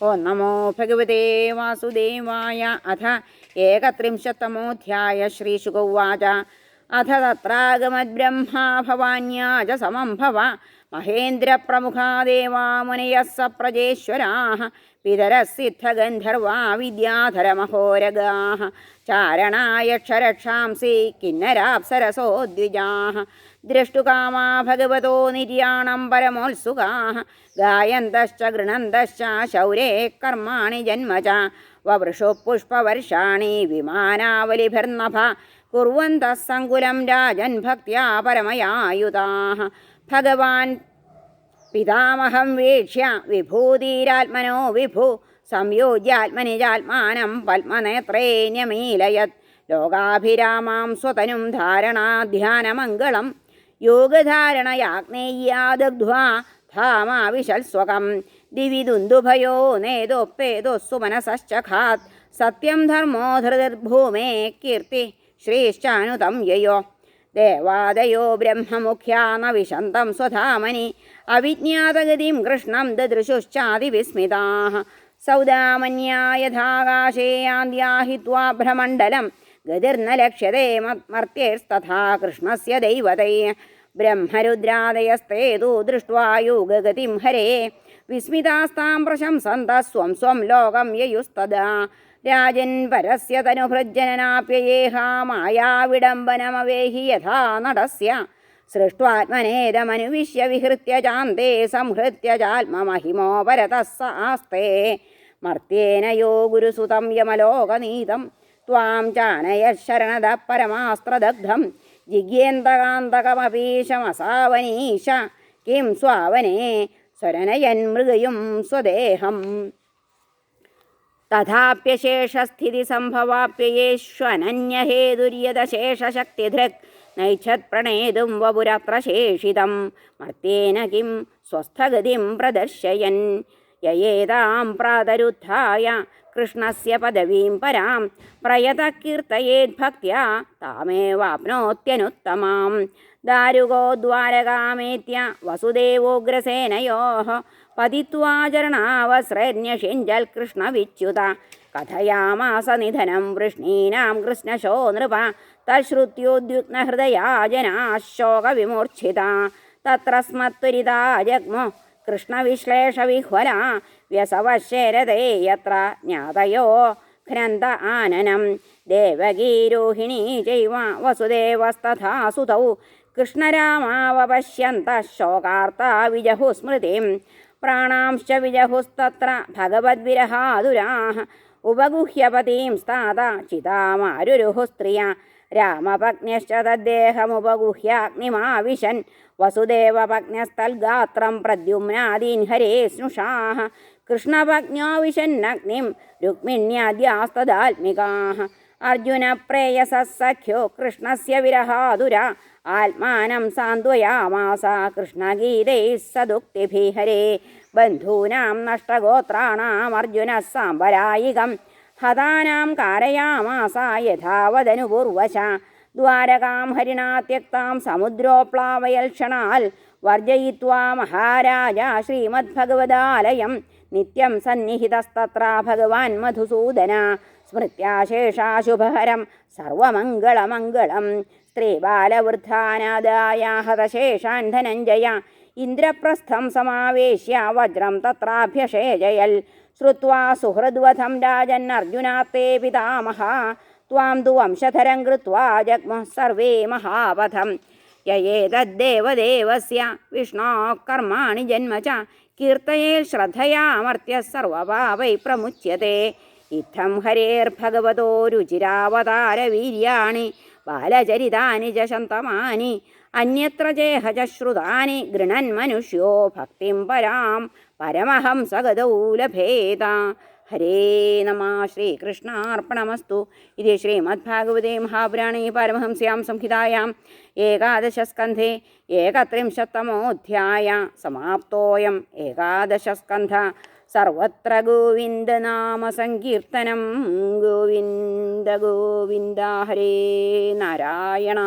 ഓം നമോ ഭഗവതേ വാസുദേവായ അഥ ഏകത്രിംശത്തമോധ്യായ ശ്രീശുകൗവാച അഥ തത്രാഗമദ്ബ്രഹ്മാ ഭവാന്യാ ച സമം ഭവ മഹേന്ദ്രപ്രമുഖാ ദേവാ മുനയः സപ്രജേശ്വരാः പിതരസിദ്ധഗന്ധർവാ വിദ്യാധരമഹോരഗാः ചാരണായക്ഷരക്ഷാംസി കിന്നരാപ്സരസോ ദ്വിജാः द्रष्टुकामा भगवतो निर्याणं परमोत्सुकाः गायन्तश्च गृह्णन्तश्च शौरे कर्माणि जन्म च ववृषुः पुष्पवर्षाणि विमानावलिभिर्नभ കുർവന്തഃ സങ്കുലം രാജൻ ഭക്തിയാ പരമയായുധാ ഭഗവാൻ പിതാമഹം വീക്ഷ്യ വിഭൂതിരാത്മനോ വിഭു സംയോജ്യാത്മനിജാത്മാനം പത്മനേത്രേ ന്യമീലയത് ലോകാഭിരാമാം സ്വതനും ധാരണാധ്യാനമംഗളം യോഗധാരണയാഗ്നേയ്യാദഗ്ധ്വാ ധാമാവിശൽസ്വകം ദിവി ദുന്ദുഭയോ നേതോപ്പേതോ സുമനസശ്ചാത് സത്യം ധർമ്മോ ധൃതിർഭൂമേ കീർത്തി ശ്രീശ്ചാനുതം യയോ. ദേവാദയോ ബ്രഹ്മമുഖ്യാന വിശന്തം സ്വധാമനി. അവിജ്ഞാതഗതിം കൃഷ്ണം ദദൃശുശ്ചാതിവിസ്മിതാ സൗദാമന്യായഥാകാശേയാന്ത്യാഹിത്വാ ഭ്രമണ്ഡലം ഗതിർന്ന ലക്ഷ്യതേ മർത്തേസ്തഥാ കൃഷ്ണസ്യ ദൈവതൈ. मर्त्यैस्तथा कृष्णस्य दैवतै ब्रह्मरुद्रादयस्ते तु दृष्ट्वा योगगतिं हरे विस्मितास्तां प्रशंसन्तः स्वं स्वं लोकं ययुस्तदा राजन् परस्य तनुभृज्जननाप्ययेहा मायाविडम्बनमवेहि यथा नटस्य सृष्ट्वात्मनेदमनुविश्य विहृत्य चान्ते संहृत्य चात्ममहिमो परतः स आस्ते मर्त्येन यो गुरुसुतं यमलोकनीतं त्वां चानयशरणदः परमास्त्रदग्धं जिज्ञेन्दकान्तकमपीशमसावनीश ജിഗേന്ദ്രകാന്തകമപീശമസാവനീശ. കിം സ്വാവനേ സ്വരനയൻ മൃഗയും സ്വദേഹം. തഥാപ്യശേഷസ്ഥിതിസംഭവാപ്യയേഷ്വനന്യഹേതുര്യതശേഷശക്തിധൃക് നൈച്ഛത് പ്രണേതും വപുരത്ര ശേഷിതം മർത്തേന കിം സ്വസ്ഥഗതിം പ്രദർശയൻ. യയേതാം പ്രാതരുദ്ധായ കൃഷ്ണസ്യ പദവീം പരാം. പ്രയത പ്രയതകീർത്തയേദ്ഭക്തിയ താമേവാപ്നോത്യനുത്തമാം ദാരുകോ ദ്വാരകാമേത്യ വസുദേവോഗ്രസേനയോ പതിത്വാചരണാവസ്രന്യഷിഞ്ചൽ കൃഷ്ണവിച്യുത. കഥയാമാസ നിധനം വൃഷ്ണീനാം കൃഷ്ണശോ നൃപ. തശ്രുത്യോദ്യുഗ്നഹൃദയാ ജനാശോകവിമൂർച്ഛിത തത്രസ്മത്വരിതാ ജഗ്മോ കൃഷ്ണവിശ്ലേഷവിഹ്വല. വ്യസവശരതയത്ര ജ്ഞാതയോ ഘ്നന്ത ആനനം. ദേവഗീരോഹിണി ചൈവ വസുദേവസ്തഥാ സുതൗ. കൃഷ്ണരാമാവപശ്യന്ത ശോകാർത്ത വിജഹു സ്മൃതിം. പ്രാണാംശ വിജഹുസ്തത്ര ഭഗവദ്വിരഹാതുരാ ഉപഗുഹ്യപതിം സ്ഥാത ചിതാമാരുരുഹു സ്ത്രിയ. രാമപഗ്നശ്ച തദ്ദേഹമുപഗുഹ്യാഗ്നിമാവിശൻ വസുദേവപഗ്നസ്ഥൽഗാത്രം പ്രദ്യുമ്നാദീൻഹരേ സ്നുഷാः കൃഷ്ണപജ്ഞാവിശന്നഗ്നിം പ്രേയസ സഖ്യോ കൃഷ്ണസ്യ വിരഹാതുര. ആത്മാനം സാന്ത്വയാമാസ. കൃഷ്ണഗീതൈ സദുക്തിഭീഹരേ ബന്ധൂനാം നഷ്ടഗോത്രാണാം അർജുന സാമ്പരായികം ഹതാനാം കാരയാമാസ യഥാവതനുപൂർവശ. ദ്വാരകാം ഹരിണാ ത്യക്താം സമുദ്രോപ്ലാവയൽക്ഷണാൽ വർജയിത്വാ മഹാരാജ ശ്രീമദ്ഭഗവതാലയം. നിത്യം സന്നിഹിതസ്തത്ര ഭഗവാൻ മധുസൂദന. സ്മൃത്യാശേഷാശുഭഹരം സർവമംഗളമംഗളം. സ്ത്രീബാലവൃദ്ധാനാദായ ഹതശേഷാൻ ധനഞ്ജയ ഇന്ദ്രപ്രസ്ഥം സമാവേശ്യ വജ്രം തത്രാഭ്യഷേജയൽ. ശ്രുവാ സുഹൃദ്വധം രാജൻ അർജുനാത്തേ പിതാമഹ. ത്വാം തു വംശധരം കൃത്വാ ജഗ്മ സർവേ മഹാപഥം യയേതദ്ദേവദേവസ്യ വിഷ്ണോ കർമാണി ജന്മ ച കീർത്തയേൽ ശ്രദ്ധയാമർത്യ സർവപാപൈ പ്രമുച്യത്തെ ഇത്തം ഹരേർഭഗവതോ രുചിരാവതാരവീര്യാണി. ബാലചരിതാനി ജശന്തമാനി അന്യത്ര ജേഹജശ്രുതാനി ഗൃണൻ മനുഷ്യോ ഭക്തിം പരാം പരമഹംസഗതൗലഭേദ ഹരേ നമ ശ്രീകൃഷ്ണാർപ്പണമസ്തു. ഇത് ശ്രീമദ്ഭാഗവതേ മഹാപുരാണേ പരമഹംസ്യാം സംഹിതായാം ഏകാദശസ്കന്ധേ ഏകത്രിംശത്തമോധ്യായ. സമാപ്തോയം ഏകാദശസ്കന്ധ. സർവത്ര ഗോവിന്ദ നാമ സങ്കീർത്തനം. ഗോവിന്ദ ഗോവിന്ദ ഹരേ നാരായണ.